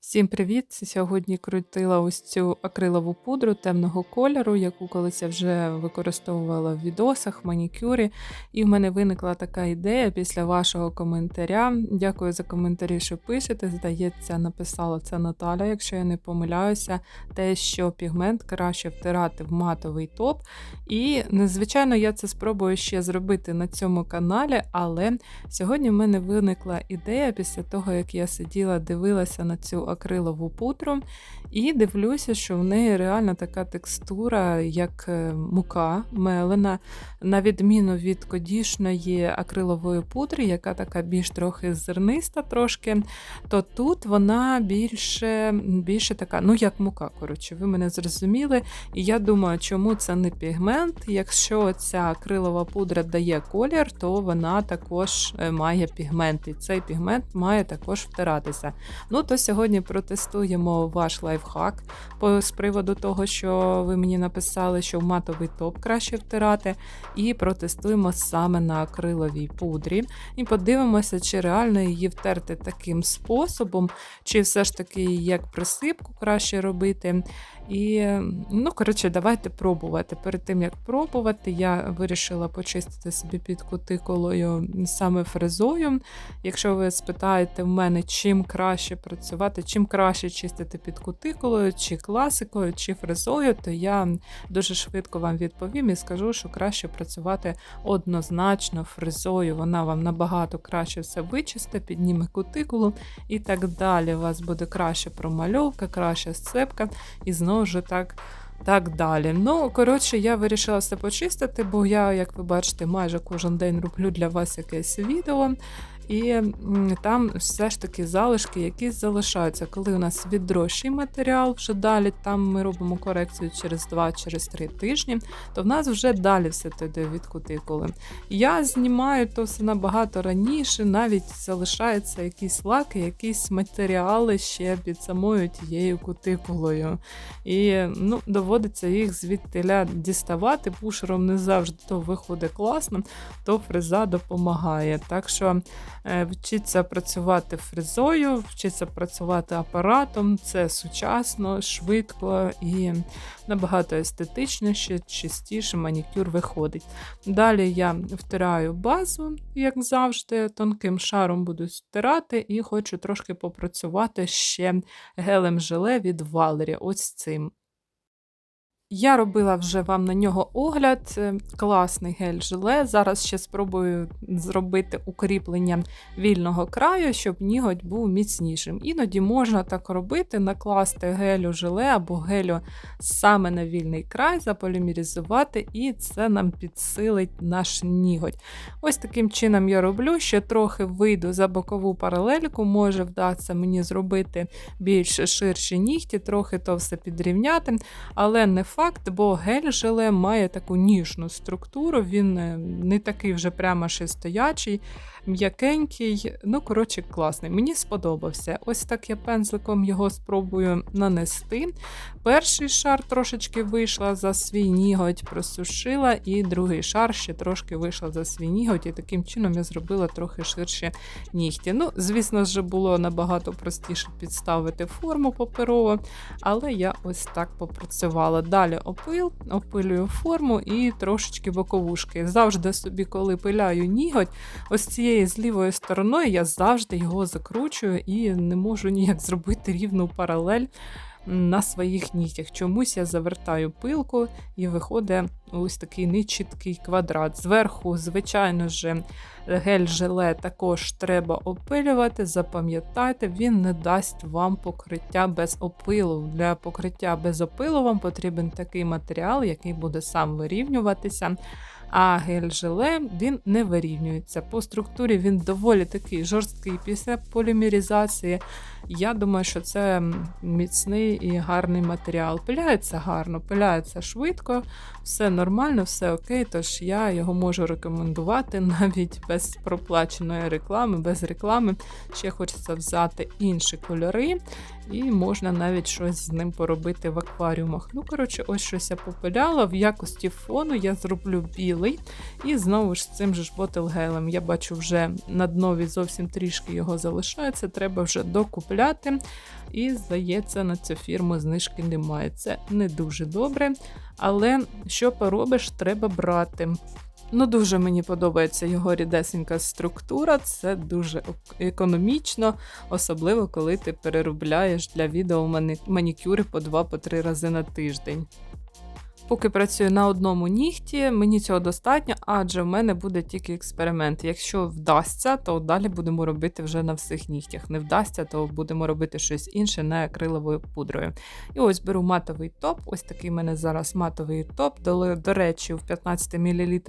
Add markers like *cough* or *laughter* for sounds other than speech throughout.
Всім привіт! Сьогодні крутила ось цю акрилову пудру темного кольору, яку колись я вже використовувала в відосах, манікюрі. І в мене виникла така ідея після вашого коментаря. Дякую за коментарі, що пишете. Здається, написала це Наталя, якщо я не помиляюся, те, що пігмент краще втирати в матовий топ. І, звичайно, я це спробую ще зробити на цьому каналі, але сьогодні в мене виникла ідея після того, як я сиділа, дивилася на цю акрилову пудру, і дивлюся, що в неї реально така текстура, як е, мука мелена, на відміну від кодішної акрилової пудри, яка така більш трохи зерниста, трошки, то тут вона більше більше така, ну як мука, коротше, ви мене зрозуміли. І я думаю, чому це не пігмент. Якщо ця акрилова пудра дає колір, то вона також е, має пігмент, і цей пігмент має також втиратися. Ну, то сьогодні протестуємо ваш лайфхак з приводу того, що ви мені написали, що в матовий топ краще втирати, і протестуємо саме на акриловій пудрі. І подивимося, чи реально її втерти таким способом, чи все ж таки як присипку краще робити. І, ну, коротше, давайте пробувати. Перед тим як пробувати, я вирішила почистити собі під кутикулою саме фрезою. Якщо ви спитаєте в мене, чим краще працювати, чим краще чистити під кутикулою, чи класикою, чи фрезою, то я дуже швидко вам відповім і скажу, що краще працювати однозначно фрезою. Вона вам набагато краще все вичисте, підніме кутикулу і так далі. У вас буде краща промальовка, краща сцепка, і знову ж так. Так далі. Ну, коротше, я вирішила все почистити, бо я, як ви бачите, майже кожен день роблю для вас якесь відео. І там все ж таки залишки якісь залишаються. Коли у нас відрощий матеріал, вже далі там ми робимо корекцію через 2-3 тижні, то в нас вже далі все йде від кутикули. Я знімаю то все набагато раніше, навіть залишаються якісь лаки, якісь матеріали ще під самою тією кутикулою. І ну, доводиться їх звідтиля діставати. Пушером не завжди то виходить класно, то фреза допомагає. Так що вчиться працювати фрезою, вчиться працювати апаратом. Це сучасно, швидко і набагато естетичніше, чистіше манікюр виходить. Далі я втираю базу, як завжди, тонким шаром буду стирати, і хочу трошки попрацювати ще гелем желе від Валері. Ось цим. Я робила вже вам на нього огляд. Е, Класний гель-желе. Зараз ще спробую зробити укріплення вільного краю, щоб ніготь був міцнішим. Іноді можна так робити, накласти гелю желе або гелю саме на вільний край, заполімеризувати, і це нам підсилить наш ніготь. Ось таким чином я роблю. Ще трохи вийду за бокову паралельку, може вдатися мені зробити більш ширші нігті, трохи то все підрівняти, але не факт, бо гель-желе має таку ніжну структуру, він е, не такий вже прямо ще стоячий, м'якенький. Ну, коротше, класний. Мені сподобався. Ось так я пензликом його спробую нанести. Перший шар трошечки вийшла за свій ніготь, просушила, і другий шар ще трошки вийшла за свій ніготь, і таким чином я зробила трохи ширші нігті. Ну, звісно ж, було набагато простіше підставити форму паперову, але я ось так попрацювала. Далі опил, опилюю форму і трошечки боковушки. Завжди собі, коли пиляю ніготь, ось цією з лівою стороною я завжди його закручую і не можу ніяк зробити рівну паралель на своїх нігтях. Чомусь я завертаю пилку і виходить ось такий нечіткий квадрат. Зверху, звичайно ж, гель-желе також треба опилювати. Запам'ятайте, він не дасть вам покриття без опилу. Для покриття без опилу вам потрібен такий матеріал, який буде сам вирівнюватися. А гель-желе він не вирівнюється. По структурі він доволі такий жорсткий після полімеризації. Я думаю, що це міцний і гарний матеріал. Пиляється гарно, пиляється швидко, все нормально, все окей. Тож я його можу рекомендувати *laughs* навіть без проплаченої реклами, без реклами. Ще хочеться взяти інші кольори, і можна навіть щось з ним поробити в акваріумах. Ну, коротше, ось щось я попиляла. В якості фону я зроблю білий. І знову ж цим же ж ботл-гелем. Я бачу, вже на днові зовсім трішки його залишається, треба вже докупляти. І, здається, на цю фірму знижки немає. Це не дуже добре, але що поробиш, треба брати. Ну, дуже мені подобається його рідесенька структура, це дуже економічно, особливо коли ти переробляєш для відео манікюри по 2-3 рази на тиждень. Поки працюю на одному нігті, мені цього достатньо, адже в мене буде тільки експеримент. Якщо вдасться, то далі будемо робити вже на всіх нігтях. Не вдасться, то будемо робити щось інше не акриловою пудрою. І ось беру матовий топ. Ось такий в мене зараз матовий топ. До, до речі, в 15 мл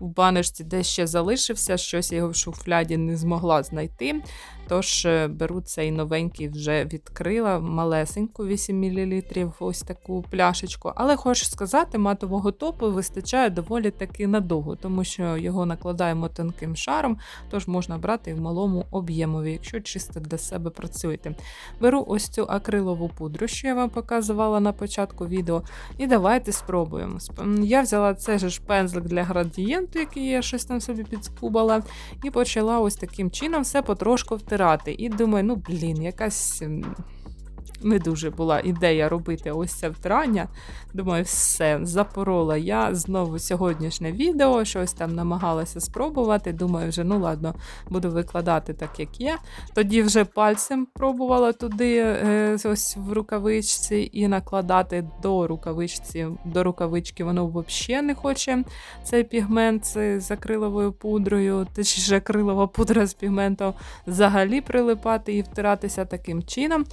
в баночці де ще залишився, щось я його в шуфляді не змогла знайти. Тож е, беру цей новенький вже відкрила, малесеньку 8 мл, ось таку пляшечку. Але хочу сказати, матового топу вистачає доволі таки надовго, тому що його накладаємо тонким шаром, тож можна брати в малому об'ємові, якщо чисто для себе працюєте. Беру ось цю акрилову пудру, що я вам показувала на початку відео, і давайте спробуємо. Я взяла цей же ж пензлик для градієнту, який я щось там собі підскубала, і почала ось таким чином все потрошку втирати втирати. І думаю, ну блін, якась не дуже була ідея робити ось це втирання. Думаю, все, запорола я знову сьогоднішнє відео, щось там намагалася спробувати. Думаю, вже, ну ладно, буду викладати так, як є. Тоді вже пальцем пробувала туди, е, ось в рукавичці, і накладати до рукавичці, до рукавички воно взагалі не хоче цей пігмент з акриловою пудрою, точніше акрилова пудра з пігментом взагалі прилипати і втиратися таким чином.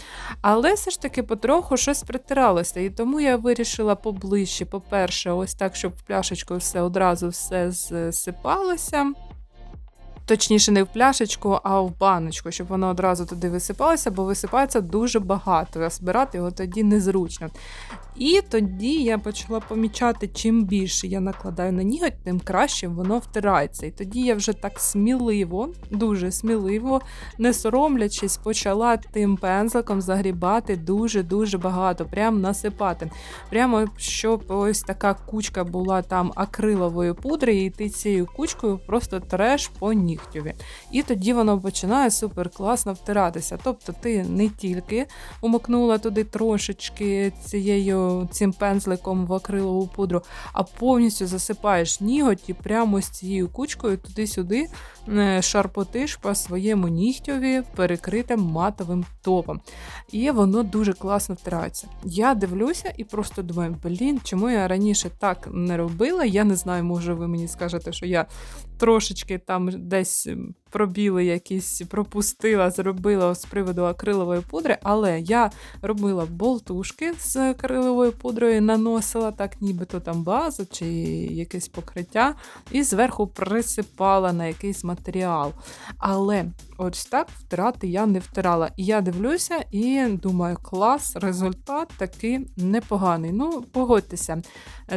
Але все ж таки потроху щось притиралося. І тому я вирішила поближче, по-перше, ось так, щоб в пляшечку все одразу все зсипалося. Точніше, не в пляшечку, а в баночку, щоб воно одразу туди висипалося, бо висипається дуже багато. а збирати його тоді незручно. І тоді я почала помічати, чим більше я накладаю на ніготь, тим краще воно втирається. І тоді я вже так сміливо, дуже сміливо, не соромлячись, почала тим пензликом загрібати дуже-дуже багато, прям насипати. Прямо щоб ось така кучка була там акрилової пудри, і ти цією кучкою просто треш по нігтєві. І тоді воно починає супер класно втиратися. Тобто ти не тільки умокнула туди трошечки цією цим пензликом в акрилову пудру, а повністю засипаєш ніготь і прямо з цією кучкою туди-сюди е, шарпотиш по своєму нігтьові перекритим матовим топом. І воно дуже класно втирається. Я дивлюся і просто думаю, блін, чому я раніше так не робила? Я не знаю, може ви мені скажете, що я трошечки там десь якась пробіли якісь пропустила, зробила з приводу акрилової пудри, але я робила болтушки з акриловою пудрою, наносила так, нібито там базу чи якесь покриття, і зверху присипала на якийсь матеріал. Але ось так втирати я не втирала. І я дивлюся і думаю, клас, результат такий непоганий. Ну, погодьтеся,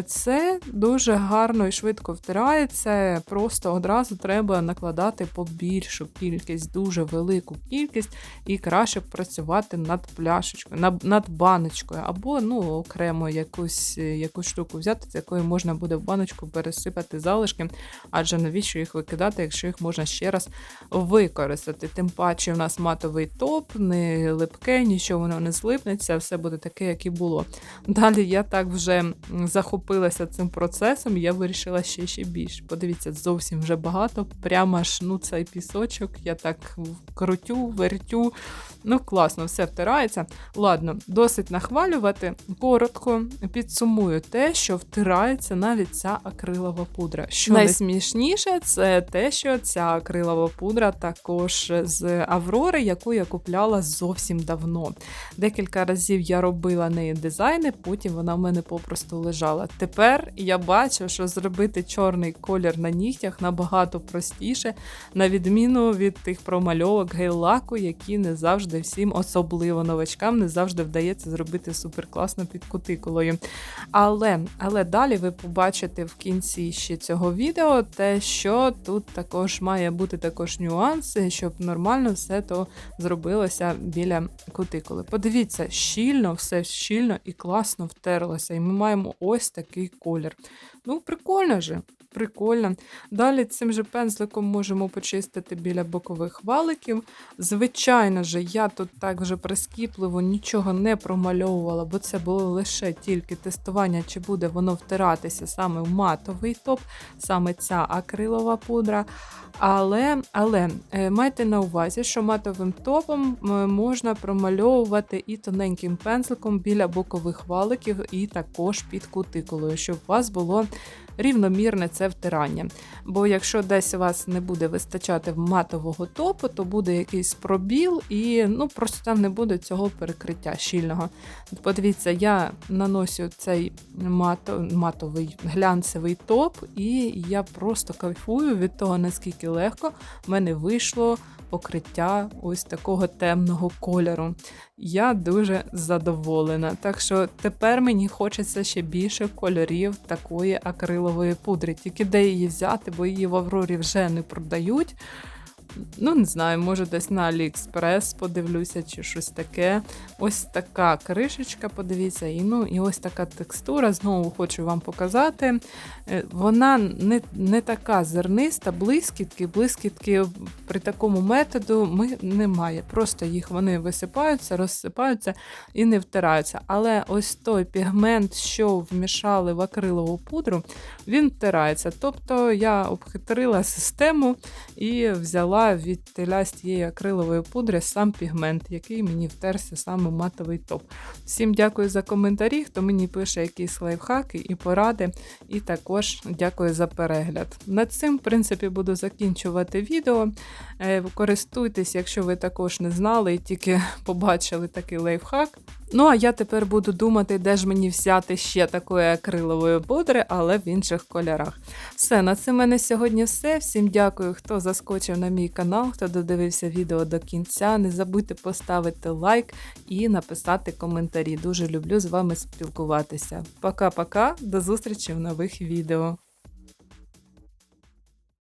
це дуже гарно і швидко втирається, просто одразу треба накладати побільше більшу кількість, дуже велику кількість, і краще працювати над пляшечкою, над, над баночкою, або ну, окремо якусь якусь штуку взяти, з якої можна буде в баночку пересипати залишки, адже навіщо їх викидати, якщо їх можна ще раз використати. Тим паче, у нас матовий топ, не липке, нічого воно не злипнеться, все буде таке, як і було. Далі я так вже захопилася цим процесом, я вирішила ще ще більше. Подивіться, зовсім вже багато, прямо аж ну, цей пісочок, я так крутю, вертю. Ну, класно, все втирається. Ладно, досить нахвалювати. Коротко підсумую те, що втирається навіть ця акрилова пудра. Що найсмішніше, це те, що ця акрилова пудра також з Аврори, яку я купляла зовсім давно. Декілька разів я робила неї дизайни, потім вона в мене попросту лежала. Тепер я бачу, що зробити чорний колір на нігтях набагато простіше, на відміну від тих промальовок гейл-лаку, які не завжди всім, особливо новачкам, не завжди вдається зробити суперкласно під кутикулою. Але але далі ви побачите в кінці ще цього відео те, що тут також має бути також нюанси, щоб нормально все то зробилося біля кутикули. Подивіться, щільно, все щільно і класно втерлося. І ми маємо ось такий колір. Ну, прикольно же. Прикольно. Далі цим же пензликом можемо почистити біля бокових валиків. Звичайно ж, я тут так вже прискіпливо нічого не промальовувала, бо це було лише тільки тестування, чи буде воно втиратися саме в матовий топ, саме ця акрилова пудра. Але але е, майте на увазі, що матовим топом можна промальовувати і тоненьким пензликом біля бокових валиків, і також під кутикулою, щоб у вас було рівномірне це втирання. Бо якщо десь у вас не буде вистачати матового топу, то буде якийсь пробіл, і ну просто там не буде цього перекриття щільного. Подивіться, я наносю цей мато, матовий глянцевий топ, і я просто кайфую від того, наскільки легко в мене вийшло покриття ось такого темного кольору. Я дуже задоволена. Так що тепер мені хочеться ще більше кольорів такої акрилової пудри. Тільки де її взяти, бо її в Аврорі вже не продають. Ну, не знаю, може десь на AliExpress подивлюся, чи щось таке. Ось така кришечка, подивіться, і ну, і ось така текстура. Знову хочу вам показати. Е, Вона не не така зерниста, блискітки. Блискітки при такому методу ми немає. Просто їх вони висипаються, розсипаються і не втираються. Але ось той пігмент, що вмішали в акрилову пудру, він втирається. Тобто я обхитрила систему і взяла від теля з тієї акрилової пудри сам пігмент, який мені втерся саме матовий топ. Всім дякую за коментарі, хто мені пише якісь лайфхаки і поради. І також дякую за перегляд. Над цим, в принципі, буду закінчувати відео. Е, Користуйтесь, якщо ви також не знали і тільки *laughs* побачили такий лайфхак. Ну, а я тепер буду думати, де ж мені взяти ще такої акрилової пудри, але в інших кольорах. Все, на це в мене сьогодні все. Всім дякую, хто заскочив на мій канал, хто додивився відео до кінця. Не забудьте поставити лайк і написати коментарі. Дуже люблю з вами спілкуватися. Пока-пока, до зустрічі в нових відео.